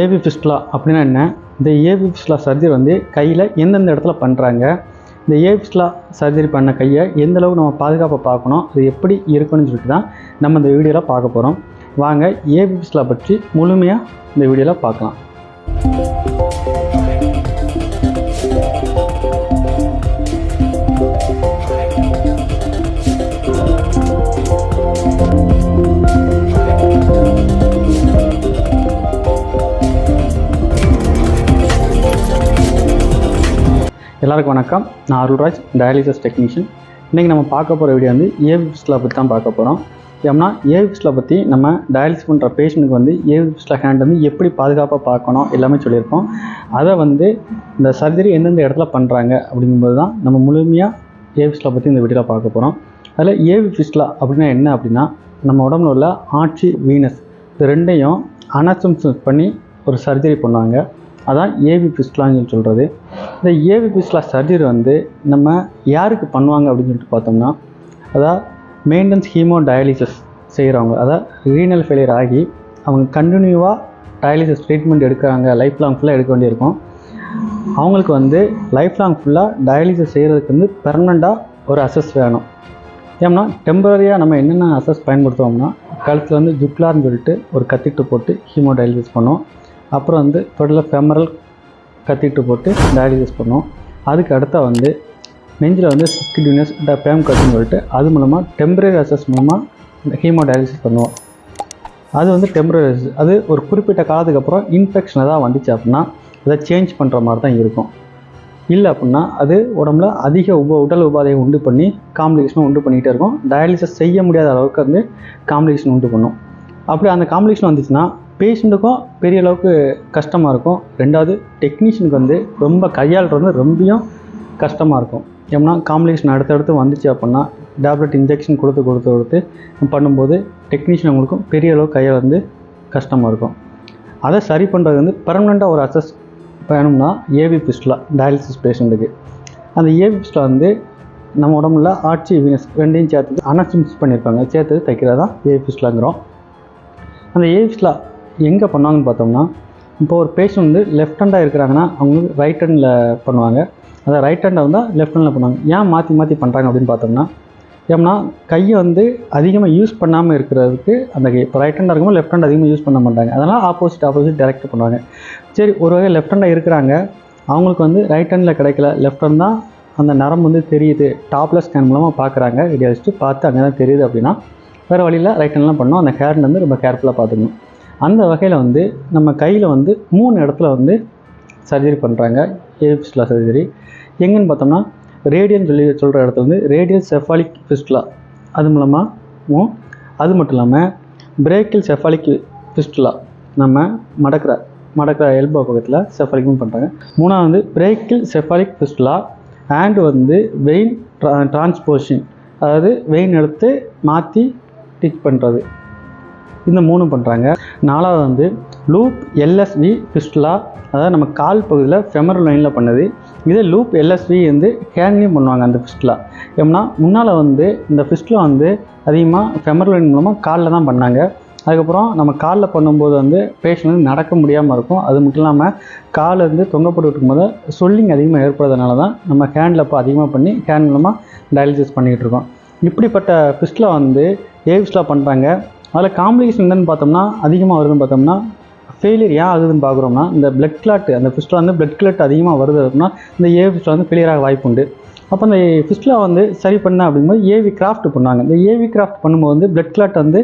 AV ஃபிஸ்ட்லா அப்படின்னா என்ன? இந்த ஏவி ஃபிஸ்ட்லா சர்ஜரி வந்து கையில் எந்தெந்த இடத்துல பண்ணுறாங்க இந்த ஏவி சர்ஜரி பண்ண கையை எந்த அளவுக்கு நம்ம பாதுகாப்பாக பார்க்கணும்? அது எப்படி இருக்கணும்னு சொல்லிட்டு தான் நம்ம இந்த வீடியோவில் பார்க்க போகிறோம் வாங்க ஏவி பற்றி முழுமையாக இந்த வீடியோவில் பார்க்கலாம். நான் அருள்ராஜ் டயாலிசிஸ் டெக்னீஷியன் இன்றைக்கி நம்ம பார்க்க போகிற வீடியோ வந்து ஏவிஸ்டில் பற்றி தான் பார்க்க போகிறோம் ஏன்னா ஏவிஸ்டில் பற்றி நம்ம டயாலிசிஸ் பண்ணுற பேஷண்ட்டுக்கு வந்து ஏவிஸ்டில் ஹேண்ட் வந்து எப்படி பாதுகாப்பாக பார்க்கணும் எல்லாமே சொல்லியிருக்கோம் அதை வந்து இந்த சர்ஜரி எந்தெந்த இடத்துல பண்ணுறாங்க அப்படிங்கும்போது தான் நம்ம முழுமையாக ஏவிஸ்டில் பற்றி இந்த வீடியோவில் பார்க்க போகிறோம் அதில் ஏவி ஃபிஸ்ட்லா அப்படின்னா என்ன அப்படின்னா நம்ம உடம்புல உள்ள ஆட்சி வீனஸ் இது ரெண்டையும் அனாசம்ஸ் பண்ணி ஒரு சர்ஜரி பண்ணுவாங்க. அதான் ஏவி பிஸ்லாங்கன்னு சொல்கிறது இந்த ஏவி பிஸ்லா சர்ஜரி வந்து நம்ம யாருக்கு பண்ணுவாங்க அப்படின்னு சொல்லிட்டு பார்த்தோம்னா அதான் மெயின்டெனன்ஸ் ஹீமோ டயாலிசிஸ் செய்கிறவங்க அதாவது ரீனல் ஃபெயிலியர் ஆகி அவங்க கண்டினியூவாக டயாலிசிஸ் ட்ரீட்மெண்ட் எடுக்கிறாங்க லைஃப் லாங் ஃபுல்லாக எடுக்க வேண்டியிருக்கும். அவங்களுக்கு வந்து லைஃப் லாங் ஃபுல்லாக டயாலிசிஸ் செய்கிறதுக்கு வந்து பெர்மனண்ட்டாக ஒரு அசஸ் வேணும். ஏன்னா டெம்பரரியாக நம்ம என்னென்ன அசஸ் பயன்படுத்துவோம்னா கழுத்தில் வந்து ஜுக்லார்னு சொல்லிட்டு ஒரு கத்திட்டு போட்டு ஹீமோ டயாலிசிஸ் பண்ணுவோம். அப்புறம் வந்து தொடரில் ஃபெமரல் கத்திட்டு போட்டு டயாலிசிஸ் பண்ணுவோம். அதுக்கு அடுத்த வந்து நெஞ்சில் வந்து சப்கிடியூனஸ் பேம் கட்டுன்னு சொல்லிட்டு அது மூலமாக டெம்பரரி அசஸ் மூலமாக ஹீமோ டயாலிசிஸ் பண்ணுவோம். அது வந்து டெம்பரரி அது ஒரு குறிப்பிட்ட காலத்துக்கு அப்புறம் இன்ஃபெக்ஷன் ஏதாவது வந்துச்சு அப்படின்னா அதை சேஞ்ச் பண்ணுற மாதிரி தான் இருக்கும். இல்லை அப்படின்னா அது உடம்புல அதிக உப உடல் உபாதையை உண்டு பண்ணி காம்ப்ளிகேஷனை உண்டு பண்ணிகிட்டே இருக்கும். டயாலிசிஸ் செய்ய முடியாத அளவுக்கு வந்து காம்ப்ளிகேஷன் உண்டு பண்ணும். அப்படி அந்த காம்ப்ளிகேஷன் வந்துச்சுன்னா பேஷண்ட்டுக்கும் பெரிய அளவுக்கு கஷ்டமாக இருக்கும். ரெண்டாவது டெக்னீஷியனுக்கு வந்து ரொம்ப கையாளுறது வந்து ரொம்பியும் கஷ்டமாக இருக்கும். ஏன்னா காம்ப்ளிகேஷன் அடுத்தடுத்து வந்துச்சு அப்படின்னா டேப்லெட் இன்ஜெக்ஷன் கொடுத்து கொடுத்து கொடுத்து பண்ணும்போது டெக்னீஷியன் அவங்களுக்கும் பெரிய அளவுக்கு கையால் வந்து கஷ்டமாக இருக்கும். அதை சரி பண்ணுறது வந்து பெர்மனெண்ட்டாக ஒரு அசஸ் வேணும்னா ஏவி பிஸ்டில் டயாலிசிஸ் பேஷண்ட்டுக்கு அந்த ஏவி பிஸ்டில் வந்து நம்ம உடம்புல ஆட்சி வீனஸ் ரெண்டையும் சேர்த்து அனசிம்ஸ் பண்ணியிருப்பாங்க. சேர்த்து தைக்கிறதா தான் ஏவி பிஸ்டிலாங்கிறோம் அந்த ஏவி பிஸ்டில் எங்கே பண்ணுவாங்கன்னு பார்த்தோம்னா இப்போ ஒரு பேஷண்ட் வந்து லெஃப்ட் ஹேண்டாக இருக்கிறாங்கன்னா அவங்க ரைட் ஹேண்டில் பண்ணுவாங்க. அதாவது ரைட் ஹேண்டாக இருந்தால் லெஃப்ட் ஹேண்டில் பண்ணுவாங்க. ஏன் மாற்றி மாற்றி பண்ணுறாங்க அப்படின்னு பார்த்தோம்னா ஏன்னா கையை வந்து அதிகமாக யூஸ் பண்ணாமல் இருக்கிறதுக்கு அந்த இப்போ ரைட் ஹேண்டாக இருக்கும்போது லெஃப்ட் ஹேண்ட் அதிகமாக யூஸ் பண்ண மாட்டாங்க. அதனால் ஆப்போசிட் ஆப்போசிட் டேரெக்ட் பண்ணுவாங்க. சரி ஒரு வகை லெஃப்ட் ஹேண்டாக இருக்கிறாங்க. அவங்களுக்கு வந்து ரைட் ஹேண்டில் கிடைக்கல. லெஃப்ட் ஹேண்ட் தான் அந்த நரம்பு வந்து தெரியுது. டாப்லெஸ் ஸ்கேன் மூலமாக பார்க்குறாங்க. ரெடியாகிட்டு பார்த்து அங்கே தான் தெரியுது அப்படின்னா வேறு வழியில் ரைட் ஹேண்ட்லாம் பண்ணோம். அந்த ஹேண்ட் வந்து ரொம்ப கேர்ஃபுல்லாக பார்த்துக்கணும். அந்த வகையில் வந்து நம்ம கையில் வந்து மூணு இடத்துல வந்து சர்ஜரி பண்ணுறாங்க ஏபிஸ்லா சர்ஜரி எங்கன்னு பார்த்தோம்னா ரேடியன் சொல்லி சொல்கிற இடத்துல வந்து ரேடியல் செஃபாலிக் ஃபிஸ்ட்லா அது மூலமாகவும் அது மட்டும் இல்லாமல் பிரேக்கில் செஃபாலிக் ஃபிஸ்ட்லா நம்ம மடக்கிற மடக்கிற எல்போ பக்கத்தில் செஃபாலிக்கும் பண்ணுறாங்க மூணாவது வந்து பிரேக்கில் செஃபாலிக் ஃபிஸ்ட்லா அண்ட் வந்து வெயின் ட்ரா டிரான்ஸ்போஷன் அதாவது வெயின் எடுத்து மாற்றி டீச் பண்ணுறது இந்த மூணும் பண்ணுறாங்க நாலாவது வந்து லூப் எல்எஸ்வி ஃபிஸ்ட்லா அதாவது நம்ம கால் பகுதியில் ஃபெமர் லைனில் பண்ணது. இதே லூப் எல்எஸ்வி வந்து ஹேண்ட்லேயும் பண்ணுவாங்க அந்த ஃபிஸ்ட்லா எப்படின்னா முன்னால் வந்து இந்த ஃபிஸ்ட்லா வந்து அதிகமாக ஃபெமர் லைன் மூலமாக காலில் தான் பண்ணாங்க. அதுக்கப்புறம் நம்ம காலில் பண்ணும்போது வந்து பேஷண்ட் வந்து நடக்க முடியாமல் இருக்கும். அது மட்டும் இல்லாமல் கால் வந்து தொங்கப்பட்டு இருக்கும்போது சொல்லிங் அதிகமாக ஏற்படுறதுனால தான் நம்ம ஹேண்டில் இப்போ அதிகமாக பண்ணி ஹேண்ட் மூலமாக டயாலிசிஸ் பண்ணிகிட்டு இருக்கோம். இப்படிப்பட்ட ஃபிஸ்ட்லா வந்து ஏவிஸ்லா பண்ணுறாங்க அதில் காம்ப்ளிகேஷன் என்னென்னு பார்த்தோம்னா அதிகமாக வருதுன்னு பார்த்தோம்னா ஃபெயிலியர் ஏன் ஆகுதுன்னு பார்க்குறோம்னா இந்த பிளட் கிளாட் அந்த ஃபிஸ்டில் வந்து பிளட் கிளாட் அதிகமாக வருது அப்படின்னா இந்த ஏ ஃபிஸ்டில் வந்து ஃபெயிலியராக வாய்ப்பு உண்டு. அப்போ அந்த ஃபிஸ்டில் வந்து சரி பண்ண அப்படிங்கும்போது ஏவி கிராஃப்ட் பண்ணுவாங்க இந்த ஏவி கிராஃப்ட் பண்ணும்போது வந்து பிளட் கிளாட் வந்து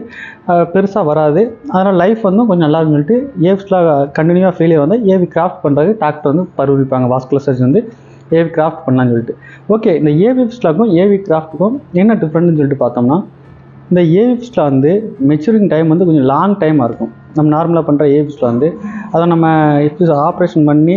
பெருசாக வராது. அதனால் லைஃப் வந்து கொஞ்சம் நல்லா இருக்குன்னு சொல்லிட்டு ஏ ஃபிஸ்டில் கண்டினியூவாக ஃபெயிலியர் வந்து ஏவி கிராஃப்ட் பண்ணுறது டாக்டர் வந்து பருவிப்பாங்க வாஸ்குலர் சர்ஜன் வந்து ஏவி கிராஃப்ட் பண்ணலான்னு சொல்லிட்டு. ஓகே இந்த ஏவி ஃபிஸ்டிலாக்கும் ஏவி கிராஃப்ட்டுக்கும் என்ன டிஃப்ரெண்ட்னு சொல்லிட்டு பார்த்தோம்னா இந்த ஏவிப்ஸில் வந்து மெச்சூரிங் டைம் வந்து கொஞ்சம் லாங் டைமாக இருக்கும். நம்ம நார்மலாக பண்ணுற ஏவிப்ஸில் வந்து அதை நம்ம எப்படி ஆப்ரேஷன் பண்ணி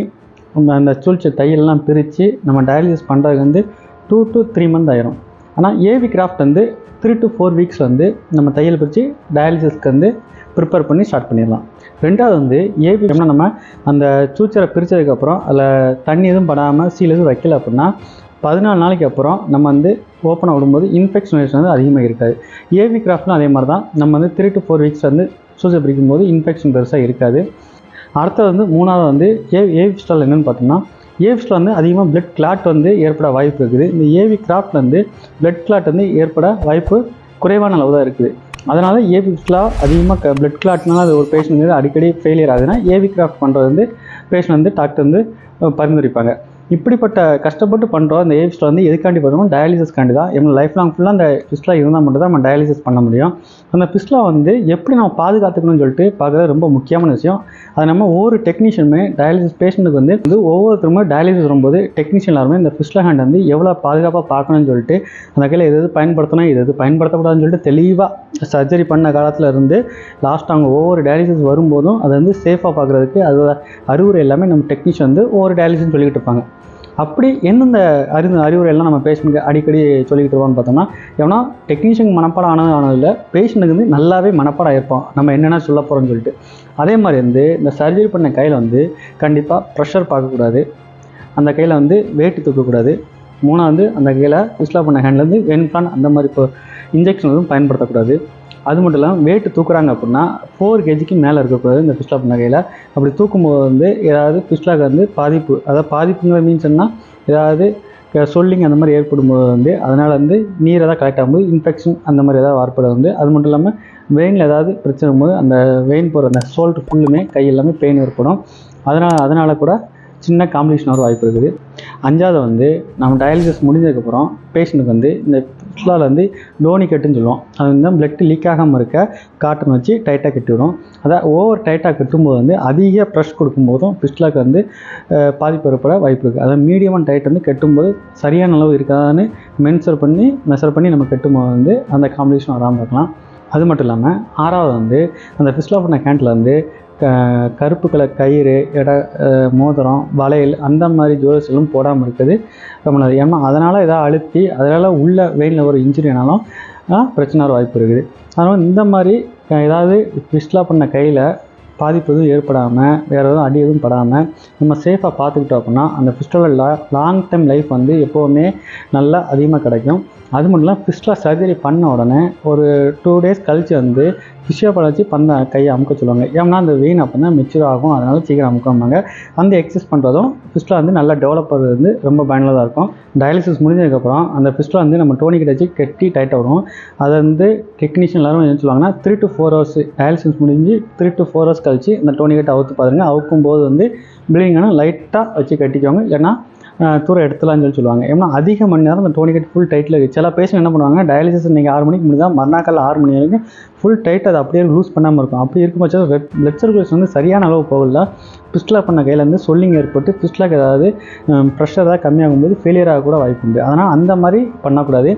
நம்ம அந்த சூழ்ச்சி தையல்லாம் பிரித்து நம்ம டயாலிசிஸ் பண்ணுறதுக்கு வந்து டூ டு த்ரீ மந்த் ஆயிரும். ஆனால் ஏவி கிராஃப்ட் வந்து த்ரீ டு ஃபோர் வீக்ஸ் வந்து நம்ம தையல் பிரித்து டயாலிசிஸ்க்கு வந்து ப்ரிப்பேர் பண்ணி ஸ்டார்ட் பண்ணிடலாம். ரெண்டாவது வந்து ஏவி நம்ம அந்த சூச்சரை பிரித்ததுக்கப்புறம் அதில் தண்ணி எதுவும் படாமல் சீல் எதுவும் வைக்கல அப்படின்னா பதினாலு நாளைக்கு அப்புறம் நம்ம வந்து ஓப்பனாக விடும்போது இன்ஃபெக்ஷன் வந்து அதிகமாக இருக்காது. ஏவி கிராஃப்ட்லாம் அதே மாதிரி தான் நம்ம வந்து த்ரீ டு ஃபோர் வீக்ஸ் வந்து சூசை பிடிக்கும் போது இன்ஃபெக்ஷன் பெருசாக இருக்காது. அடுத்தது வந்து மூணாவது வந்து ஏ ஏவி ஸ்டால் என்னென்னு பார்த்தோம்னா ஏவி ஸ்டால் வந்து அதிகமாக பிளட் கிளாட் வந்து ஏற்பட வாய்ப்பு இருக்குது. இந்த ஏவி கிராஃப்ட் வந்து பிளட் கிளாட் வந்து ஏற்பட வாய்ப்பு குறைவான அளவு தான் இருக்குது. அதனால் ஏவி ஸ்டால் அதிகமாக பிளட் கிளாட்னால அது ஒரு பேஷண்ட் வந்து அடிக்கடி ஃபெயிலியர் ஆகுதுன்னா ஏவி கிராஃப்ட் பண்ணுறது வந்து பேஷண்ட் வந்து டாக்டர் வந்து பரிந்துரைப்பாங்க. இப்படிப்பட்ட கஷ்டப்பட்டு பண்ணுறோம் அந்த ஏஜ்ஸில் வந்து எதுக்காண்டி பண்ணுறோம் டயாலிசிஸ்க்காண்டி தான். எங்களை லைஃப் லாங் ஃபுல்லாக அந்த பிஸ்லா இருந்தால் மட்டும் தான் நம்ம டயாலிசிஸ் பண்ண முடியும். அந்த பிஸ்லா வந்து எப்படி நம்ம பாதுகாத்துக்கணும்னு சொல்லிட்டு பார்க்குறது ரொம்ப முக்கியமான விஷயம். அது நம்ம ஒவ்வொரு டெக்னீஷியனுமே டயாலிசிஸ் பேஷண்ட்டுக்கு வந்து வந்து ஒவ்வொருத்தருமே டயாலிசிஸ் வரும்போது டெக்னீஷியன் எல்லாருமே இந்த பிஸ்லா ஹேண்ட் வந்து எவ்வளோ பாதுகாப்பாக பார்க்கணும்னு சொல்லிட்டு அந்த கையில் எது எது பயன்படுத்தணும் இது எது பயன்படுத்தக்கூடாதுன்னு சொல்லிட்டு தெளிவாக சர்ஜரி பண்ண காலத்தில் இருந்து லாஸ்ட் அவங்க ஒவ்வொரு டயாலிசிஸ் வரும்போதும் அதை வந்து சேஃபாக பார்க்குறதுக்கு அதோட அறிவுரை எல்லாமே நம்ம டெக்னீஷியன் வந்து ஒவ்வொரு டயாலிசிஸ் சொல்லிக்கிட்டு இருப்பாங்க. அப்படி எந்தெந்த அறிவு அறிவுரை எல்லாம் நம்ம பேஷண்ட்டுக்கு அடிக்கடி சொல்லிக்கிட்டு இருப்போம்னு பார்த்தோம்னா எவனா டெக்னீஷியன் மனப்பாடம் ஆனது ஆனதில் பேஷண்ட்டுக்கு வந்து நல்லாவே மனப்பாடம் இருப்பான். நம்ம என்னென்ன சொல்ல போகிறோம்னு சொல்லிட்டு. அதே மாதிரி வந்து இந்த சர்ஜரி பண்ண கையில் வந்து கண்டிப்பாக ப்ரெஷர் பார்க்கக்கூடாது. அந்த கையில் வந்து வேட்டு தூக்கக்கூடாது. மூணாவது அந்த கையில் விஸ்லா பண்ண ஹேண்ட்லேருந்து வென்பிளான் அந்த மாதிரி இப்போ இன்ஜெக்ஷன் எதுவும் பயன்படுத்தக்கூடாது. அது மட்டும் இல்லாமல் வெயிட் தூக்குறாங்க அப்படின்னா ஃபோர் கேஜிக்கு மேலே இருக்கக்கூடாது இந்த பிஸ்லா நகையில். அப்படி தூக்கும்போது வந்து ஏதாவது பிஸ்லாக்கு வந்து பாதிப்பு. அதாவது பாதிப்புங்கிற மீன்ஸ் என்ன ஏதாவது சொல்லிங் அந்த மாதிரி ஏற்படும் போது வந்து அதனால் வந்து நீர் ஏதாவது கலெக்ட் ஆகும்போது இன்ஃபெக்ஷன் அந்த மாதிரி ஏதாவது வார்ப்பட வந்து அது மட்டும் இல்லாமல் வெயினில் ஏதாவது பிரச்சனை போது அந்த வெயின் போகிற அந்த சோல்ட் ஃபுல்லுமே கை எல்லாமே பெயின் ஏற்படும். அதனால் அதனால் கூட சின்ன காம்ப்ளிகேஷன் வர வாய்ப்பு இருக்குது. அஞ்சாவது வந்து நம்ம டயாலிசிஸ் முடிஞ்சதுக்கப்புறம் பேஷண்ட்டுக்கு வந்து இந்த பிஸ்லாவில் வந்து டோனி கட்டுன்னு சொல்லுவோம். அது வந்து பிளட் லீக் ஆகாமல் இருக்க காட்டன் வச்சு டைட்டாக கட்டிவிடும் அதான் ஓவர் டைட்டாக கட்டும்போது வந்து அதிக ப்ரெஷ் கொடுக்கும்போதும் பிஸ்லாக்கு வந்து பாதிப்பு ஏற்பட வாய்ப்பு இருக்குது அதாவது மீடியம் டைட் வந்து கட்டும்போது சரியான அளவு இருக்காதான்னு மென்சர் பண்ணி மெஷர் பண்ணி நம்ம கட்டும்போது வந்து அந்த காம்பினேஷன் வராமல் இருக்கலாம். அது மட்டும் இல்லாமல் ஆறாவது வந்து அந்த பிஸ்லா பண்ண கேண்டில் வந்து க கருப்பு கலர் கயிறு எட மோதிரம் வளையல் அந்த மாதிரி ஜுவல்ஸ்களும் போடாமல் இருக்குது. ரொம்ப நல்லது. ஏன்னா அதனால் எதாவது அழுத்தி அதனால் உள்ள வெயிலில் ஒரு இன்ஜுரி ஆனாலும் பிரச்சனை வாய்ப்பு இருக்குது. அதனால் இந்த மாதிரி ஏதாவது பிஸ்லா பண்ண கையில் பாதிப்பு எதுவும் ஏற்படாமல் வேறு எதுவும் அடி எதுவும் படாமல் நம்ம சேஃபாக பார்த்துக்கிட்டோம் அப்படின்னா அந்த பிஸ்டலோட லாங் டைம் லைஃப் வந்து எப்போவுமே நல்லா அதிகமாக கிடைக்கும். அது மட்டும் இல்லாமல் பிஸ்டலா சர்ஜரி பண்ண உடனே ஒரு டூ டேஸ் கழித்து வந்து ஃபிஷியோபால் வச்சு பந்த கையை அமுக்க சொல்லுவாங்க. ஏன்னா அந்த வெயின் அப்போ தான் மெச்சூர் ஆகும். அதனால் சீக்கிரம் அமுக்கம்பாங்க. அந்த எக்ஸசைஸ் பண்ணுறதும் ஃபிஸ்டில் வந்து நல்லா டெவலப் ஆகிறது வந்து ரொம்ப பயனுள்ளதாக இருக்கும். டயாலிசிஸ் முடிஞ்சதுக்கப்புறம் அந்த ஃபிஸ்டில் வந்து நம்ம டோனி வச்சு கட்டி டைட்டாக வரும் அதை வந்து டெக்னீஷியன் எல்லோரும் என்ன சொல்லுவாங்கன்னா three to four hours dialysis முடிஞ்சு த்ரீ டு ஃபோர் ஹவர்ஸ் வச்சு அந்த டோனிக்கிட்ட அவுத்து பாருங்க. அவுக்கும் போது வந்து ப்ளீடிங் லைட்டாக வச்சு கட்டிக்கோங்க. இல்லைன்னா தூரம் எடுத்துலாம்னு சொல்லி சொல்லுவாங்க. ஏன்னா அதிக மணி நேரம் அந்த டோனிகேட் ஃபுல் டைட்டில் இருக்குது சில பேஷண்ட் என்ன பண்ணுவாங்க டயாலிசிஸ் நீங்கள் ஆறு மணிக்கு முடிஞ்சால் மறுநாள் ஆறு மணி வரைக்கும் ஃபுல் டைட் அது அப்படியே லூஸ் பண்ணாமல் இருக்கும். அப்படி இருக்கும் பட்சம் ரெட் பிளட் சர்க்குலேஷன் வந்து சரியான அளவு போகல. பிஸ்டலா பண்ண கையிலேருந்து சொல்லிங் ஏற்பட்டு பிஸ்டலாக்கு ஏதாவது ப்ரெஷர் ஏதாவது கம்மியாகும்போது ஃபெயிலியர் ஃபெயிலியராக கூட வாய்ப்பு உண்டு. அதனால் அந்த மாதிரி பண்ணக்கூடாது.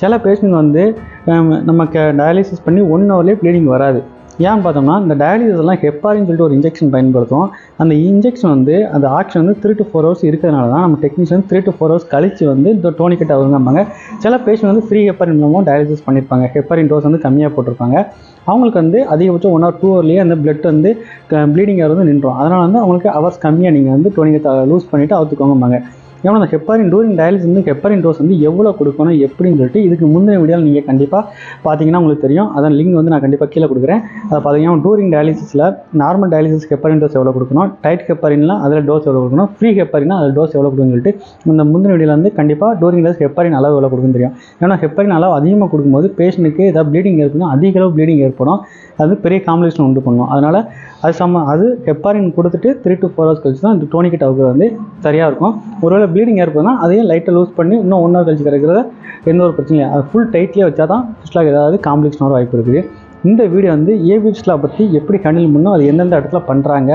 சில பேஷண்ட் வந்து நம்ம நமக்கு டயாலிசிஸ் பண்ணி ஒன் ஹவர்லேயே ப்ளீடிங் வராது. ஏன் பார்த்தோம்னா இந்த டயாலிசிஸ்லாம் ஹெப்பாரின்னு சொல்லிட்டு ஒரு இன்ஜெக்ஷன் பயன்படுத்துவோம். அந்த இன்ஜெக்ஷன் வந்து அந்த ஆக்ஷன் வந்து த்ரீ டு ஃபோர் ஹவர்ஸ் இருக்கிறதுனால தான் நம்ம technician three to four hours கழிச்சு வந்து இந்த டோனிக்கெட் அவருங்கம்பாங்க சில பேஷண்ட் வந்து ஃப்ரீ ஹெப்பாரின் மூலமாக டயாலிசிஸ் பண்ணியிருப்பாங்க ஹெப்பாரின் டோஸ் வந்து கம்மியாக போட்டிருப்பாங்க. அவங்களுக்கு வந்து அதிகபட்சம் ஒன் ஆர் டூ ஹவர்லேயே அந்த பிளட் வந்து ப்ளீடிங் வந்து நின்றோம் அதனால் வந்து அவங்களுக்கு ஹவர்ஸ் கம்மியாக நீங்கள் வந்து டோனிக்கெட் லூஸ் பண்ணிவிட்டு அவுத்துக்கோங்கம்பாங்க. ஏன்னா அந்த ஹெப்பாரின் டூரிங் டயாலிசிஸ் வந்து ஹெப்பாரின் டோஸ் வந்து எவ்வளோ கொடுக்கணும் எப்படின்னு சொல்லிட்டு இதுக்கு முந்தைய வீடியோவில் நீங்கள் கண்டிப்பாக பார்த்தீங்கன்னா உங்களுக்கு தெரியும். அதான் லிங்க் வந்து நான் கண்டிப்பாக கீழே கொடுக்குறேன். அதை பார்த்தீங்கன்னா டூரிங் டயாலிசிஸில் நார்மல் டயாலிசிஸ் ஹெப்பாரின் டோஸ் எவ்வளோ கொடுக்கணும் டைட் ஹெப்பாரின்லாம் அதில் டோஸ் எவ்வளோ கொடுக்கணும் ஃப்ரீ ஹெப்பாரினா அதில் டோஸ் எவ்வளோ கொடுக்கணும்னு சொல்லிட்டு இந்த முந்தின வீடியோவில் வந்து கண்டிப்பாக டூரிங் டோஸ் ஹெப்பாரின் அளவு எவ்வளோ கொடுக்குன்னு தெரியும். ஏன்னா ஹெப்பாரின் அளவு அதிகமாக கொடுக்கும்போது பேஷண்ட்டுக்கு ஏதாவது ப்ளீடிங் ஏற்படும் அதிக அளவு ப்ளீடிங் ஏற்படும். அது பெரிய காம்ப்ளிகேஷன் உண்டு பண்ணும். அதனால் அது சம்ம அது ஹெப்பாரின் கொடுத்துட்டு த்ரீ டு ஃபோர் ஹவர்ஸ் கழிச்சு தான் இந்த டோனிக்கெட் அவுக்கிறது வந்து சரியாக இருக்கும். ஒருவேளை ப்ளீடிங் ஏற்படுதுன்னா அதையும் லைட்டாக லூஸ் பண்ணி இன்னும் ஒன் ஹவர் கழிச்சு கிடைக்கிறது எந்த ஒரு பிரச்சனையும் இல்லை. அது ஃபுல் டைட்லேயே வச்சா தான் ஃபிஸ்லாக ஏதாவது காம்ப்ளிகேஷன் வர வாய்ப்பு இருக்குது. இந்த வீடியோ வந்து ஏபிஎஸ்லா பற்றி எப்படி ஹேண்டில் பண்ணணும் அது எந்தெந்த இடத்துல பண்ணுறாங்க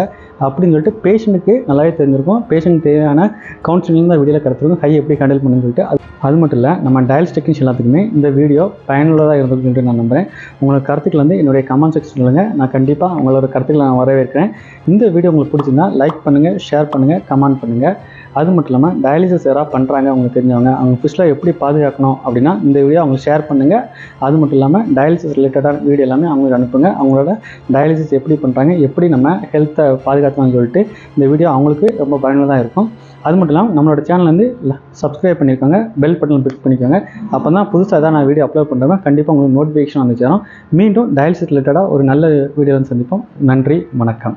அப்படின்னு சொல்லிட்டு பேஷண்ட்டுக்கு நல்லாவே தெரிஞ்சிருக்கும். பேஷண்ட் தேவையான கவுன்சிலிங் தான் வீடியோவில் கிடச்சிருக்கும். கை எப்படி ஹேண்டில் பண்ணுன்னு சொல்லிட்டு அது அது மட்டும் இல்லை நம்ம டயல்ஸ் டெக்னீஷியன் எல்லாத்துக்குமே இந்த வீடியோ பயனுள்ளதாக இருந்ததுன்னு சொல்லிட்டு நான் நம்புகிறேன் உங்களோட கருத்துக்கள் வந்து என்னுடைய கமெண்ட் செக்ஷன் சொல்லுங்கள் நான் கண்டிப்பாக உங்களோட கருத்துக்களை நான் வரவேற்கிறேன். இந்த வீடியோ உங்களுக்கு பிடிச்சிருந்தா லைக் பண்ணுங்கள் ஷேர் பண்ணுங்கள் கமெண்ட் பண்ணுங்கள் அது மட்டும் இல்லாமல் டயாலிசிஸ் யாராவது பண்ணுறாங்க அவங்களுக்கு தெரிஞ்சவங்க அவங்க ஃபிஷ்ஷில் எப்படி பாதுகாக்கணும் அப்படின்னா இந்த வீடியோ அவங்களுக்கு ஷேர் பண்ணுங்கள் அது மட்டும் இல்லாமல் டயாலிசிஸ் ரிலேட்டடான வீடியோ எல்லாமே அவங்களுக்கு அனுப்புங்க. அவங்களோட டயாலிசிஸ் எப்படி பண்ணுறாங்க எப்படி நம்ம ஹெல்த்தை பாதுகாக்கணும்னு சொல்லிட்டு இந்த வீடியோ அவங்களுக்கு ரொம்ப பயனுள்ளதாக இருக்கும். அது மட்டும் இல்லாமல் நம்மளோட சேனல் வந்து சப்ஸ்கிரைப் பண்ணியிருக்காங்க பெல் பட்டன் கிளிக் பண்ணிக்கோங்க. அப்போ தான் புதுசாக தான் நான் வீடியோ அப்லோட் பண்ணுறேன் கண்டிப்பாக உங்களுக்கு நோட்டிஃபிகேஷன் வந்து சேரும். மீண்டும் டயாலிசிஸ் ரிலேட்டடாக ஒரு நல்ல வீடியோ வந்து சந்திப்போம். நன்றி வணக்கம்.